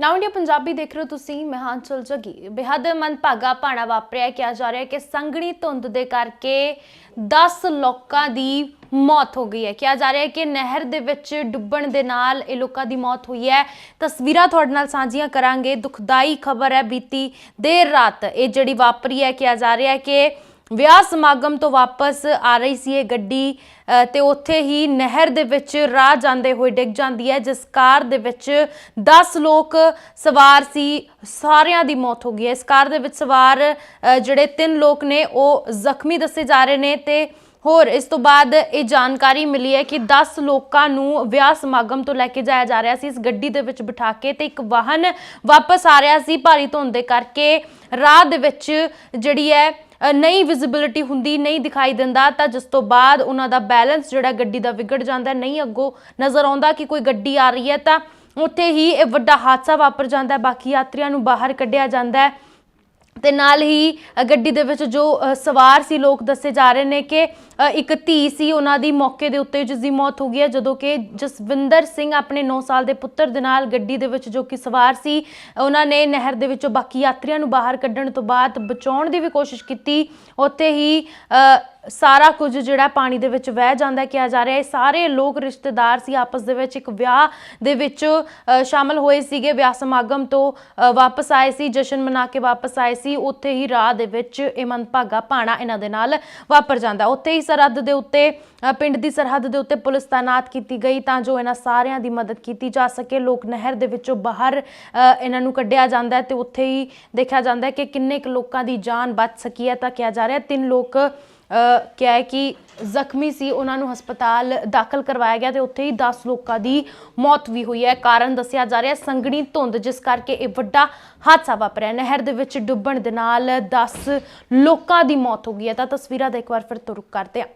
ਨਾਉ ਇੰਡੀਆ ਪੰਜਾਬੀ ਦੇਖ ਰਹੇ ਹੋ ਤੁਸੀਂ ਮੈਂ ਹਾਂ ਚਲ ਜਗੀ ਬੇਹੱਦ ਮਨਭਾਗਾ ਭਾਣਾ ਵਾਪਰਿਆ, ਕਿਹਾ ਜਾ ਰਿਹਾ ਹੈ ਕਿ ਸੰਘਣੀ ਧੁੰਦ ਦੇ ਕਰਕੇ 10 ਲੋਕਾਂ ਦੀ ਮੌਤ ਹੋ ਗਈ ਹੈ। ਕਿਹਾ ਜਾ ਰਿਹਾ ਹੈ ਕਿ ਨਹਿਰ ਦੇ ਵਿੱਚ ਡੁੱਬਣ ਦੇ ਨਾਲ ਇਹ ਲੋਕਾਂ ਦੀ ਮੌਤ ਹੋਈ ਹੈ। ਤਸਵੀਰਾਂ ਤੁਹਾਡੇ ਨਾਲ ਸਾਂਝੀਆਂ ਕਰਾਂਗੇ। ਦੁਖਦਾਈ ਖਬਰ ਹੈ ਬੀਤੀ ਦੇਰ ਰਾਤ। ਇਹ ਜਿਹੜੀ ਵਾਪਰੀ ਹੈ, ਕਿਹਾ ਜਾ ਰਿਹਾ ਹੈ ਕਿ ਵਿਆਹ ਸਮਾਗਮ ਤੋਂ ਵਾਪਸ ਆ ਰਹੀ ਸੀ ਇਹ ਗੱਡੀ ਅ, ਤੇ ਉੱਥੇ ਹੀ ਨਹਿਰ ਦੇ ਵਿੱਚ ਰਾਹ ਜਾਂਦੇ ਹੋਏ ਡਿੱਗ ਜਾਂਦੀ ਹੈ ਜਿਸ ਕਾਰ ਦੇ ਵਿੱਚ 10 ਲੋਕ ਸਵਾਰ ਸੀ ਸਾਰਿਆਂ ਦੀ ਮੌਤ ਹੋ ਗਈ ਹੈ। ਇਸ ਕਾਰ ਦੇ ਵਿੱਚ ਸਵਾਰ ਜਿਹੜੇ ਤਿੰਨ ਲੋਕ ਨੇ ਉਹ ਜ਼ਖਮੀ ਦੱਸੇ ਜਾ ਰਹੇ ਨੇ ਤੇ ਹੋਰ ਇਸ ਤੋਂ ਬਾਅਦ ਇਹ ਜਾਣਕਾਰੀ ਮਿਲੀ ਹੈ ਕਿ 10 ਲੋਕਾਂ ਨੂੰ ਵਿਆਹ ਸਮਾਗਮ ਤੋਂ ਲੈ ਕੇ ਜਾਇਆ ਜਾ ਰਿਹਾ ਸੀ। ਇਸ ਗੱਡੀ ਦੇ ਵਿੱਚ ਬਿਠਾ ਕੇ ਤੇ ਇੱਕ ਵਾਹਨ ਵਾਪਸ ਆ ਰਿਹਾ ਸੀ ਭਾਰੀ ਧੁੰਦ ਦੇ ਕਰਕੇ। ਰਾਹ ਦੇ ਵਿੱਚ ਜਿਹੜੀ ਹੈ ਨਹੀਂ ਵਿਜ਼ਿਬਿਲਿਟੀ ਹੁੰਦੀ, ਨਹੀਂ ਦਿਖਾਈ ਦਿੰਦਾ ਤਾਂ ਜਿਸ ਤੋਂ ਬਾਅਦ ਉਹਨਾਂ ਦਾ ਬੈਲੈਂਸ ਜਿਹੜਾ ਗੱਡੀ ਦਾ ਵਿਗੜ ਜਾਂਦਾ, ਨਹੀਂ ਅੱਗੋਂ ਨਜ਼ਰ ਆਉਂਦਾ ਕਿ ਕੋਈ ਗੱਡੀ ਆ ਰਹੀ ਹੈ ਤਾਂ ਉੱਥੇ ਹੀ ਇਹ ਵੱਡਾ ਹਾਦਸਾ ਵਾਪਰ ਜਾਂਦਾ ਹੈ। ਬਾਕੀ ਯਾਤਰੀਆਂ ਨੂੰ ਬਾਹਰ ਕੱਢਿਆ ਜਾਂਦਾ ਹੈ। ਤੇ ਨਾਲ ਹੀ ਗੱਡੀ ਦੇ ਵਿੱਚ ਜੋ ਸਵਾਰ ਸੀ, ਲੋਕ ਦੱਸੇ ਜਾ ਰਹੇ ਨੇ ਕਿ ਇੱਕ ਧੀ ਸੀ, ਉਹਨਾਂ ਦੀ ਮੌਕੇ ਦੇ ਉੱਤੇ ਜਿਸ ਦੀ ਮੌਤ ਹੋ ਗਈ ਹੈ, ਜਦੋਂ ਕਿ ਜਸਵਿੰਦਰ ਸਿੰਘ ਆਪਣੇ 9 ਸਾਲ ਦੇ ਪੁੱਤਰ ਦੇ ਨਾਲ ਗੱਡੀ ਦੇ ਵਿੱਚ ਜੋ ਕਿ ਸਵਾਰ ਸੀ, ਉਹਨਾਂ ਨੇ ਨਹਿਰ ਦੇ ਵਿੱਚੋਂ ਬਾਕੀ ਯਾਤਰੀਆਂ ਨੂੰ ਬਾਹਰ ਕੱਢਣ ਤੋਂ ਬਾਅਦ ਬਚਾਉਣ ਦੀ ਵੀ ਕੋਸ਼ਿਸ਼ ਕੀਤੀ। ਉੱਥੇ ਹੀ ਸਾਰਾ ਕੁਝ ਜਿਹੜਾ ਪਾਣੀ ਦੇ ਵਿੱਚ ਵਹਿ ਜਾਂਦਾ ਕਿਹਾ ਜਾ ਰਿਹਾ ਹੈ। ਸਾਰੇ ਲੋਕ ਰਿਸ਼ਤੇਦਾਰ ਸੀ ਆਪਸ ਦੇ ਵਿੱਚ ਇੱਕ ਵਿਆਹ ਦੇ ਵਿੱਚ ਅ, ਸ਼ਾਮਲ ਹੋਏ ਸੀਗੇ। ਵਿਆਹ ਸਮਾਗਮ ਤੋਂ ਵਾਪਸ ਆਏ ਸੀ ਜਸ਼ਨ ਮਨਾ ਕੇ ਵਾਪਸ ਆਏ ਸੀ। ਉੱਥੇ ਹੀ ਰਾਹ ਦੇ ਵਿੱਚ ਇਹ ਮੰਦਭਾਗਾ ਭਾਣਾ ਇਹਨਾਂ ਦੇ ਨਾਲ ਵਾਪਰ ਜਾਂਦਾ। ਉੱਥੇ ਹੀ ਸਰਹੱਦ ਦੇ ਉੱਤੇ ਪਿੰਡ ਦੀ ਸਰਹੱਦ ਦੇ ਉੱਤੇ ਪੁਲਿਸ ਤਾਇਨਾਤ ਕੀਤੀ ਗਈ ਤਾਂ ਜੋ ਇਹਨਾਂ ਸਾਰਿਆਂ ਦੀ ਮਦਦ ਕੀਤੀ ਜਾ ਸਕੇ। ਲੋਕ ਨਹਿਰ ਦੇ ਵਿੱਚੋਂ ਬਾਹਰ ਇਹਨਾਂ ਨੂੰ ਕੱਢਿਆ ਜਾਂਦਾ ਹੈ ਤੇ ਉੱਥੇ ਹੀ ਦੇਖਿਆ ਜਾਂਦਾ ਹੈ ਕਿ ਕਿੰਨੇ ਕੁ ਲੋਕਾਂ ਦੀ ਜਾਨ ਬਚ ਸਕੀ ਹੈ ਤਾਂ ਕਿਹਾ ਜਾ ਰਿਹਾ ਤਿੰਨ ਲੋਕ ਕਿਹਾ ਹੈ ਕਿ ਜ਼ਖਮੀ ਸੀ, ਉਹਨਾਂ ਨੂੰ ਹਸਪਤਾਲ ਦਾਖਲ ਕਰਵਾਇਆ ਗਿਆ ਤੇ ਉੱਥੇ ਹੀ 10 ਲੋਕਾਂ ਦੀ ਮੌਤ ਵੀ ਹੋਈ ਹੈ। ਕਾਰਨ ਦੱਸਿਆ ਜਾ ਰਿਹਾ ਹੈ ਸੰਘਣੀ ਧੁੰਦ, ਜਿਸ ਕਰਕੇ ਇਹ ਵੱਡਾ ਹਾਦਸਾ ਵਾਪਰਿਆ ਨਹਿਰ ਦੇ ਵਿੱਚ ਡੁੱਬਣ ਦੇ ਨਾਲ 10 ਲੋਕਾਂ ਦੀ ਮੌਤ ਹੋ ਗਈ ਹੈ। ਤਾਂ ਤਸਵੀਰਾਂ ਦਾ ਇੱਕ ਵਾਰ ਫਿਰ ਤੁਰਕ ਕਰਦੇ ਹਾਂ।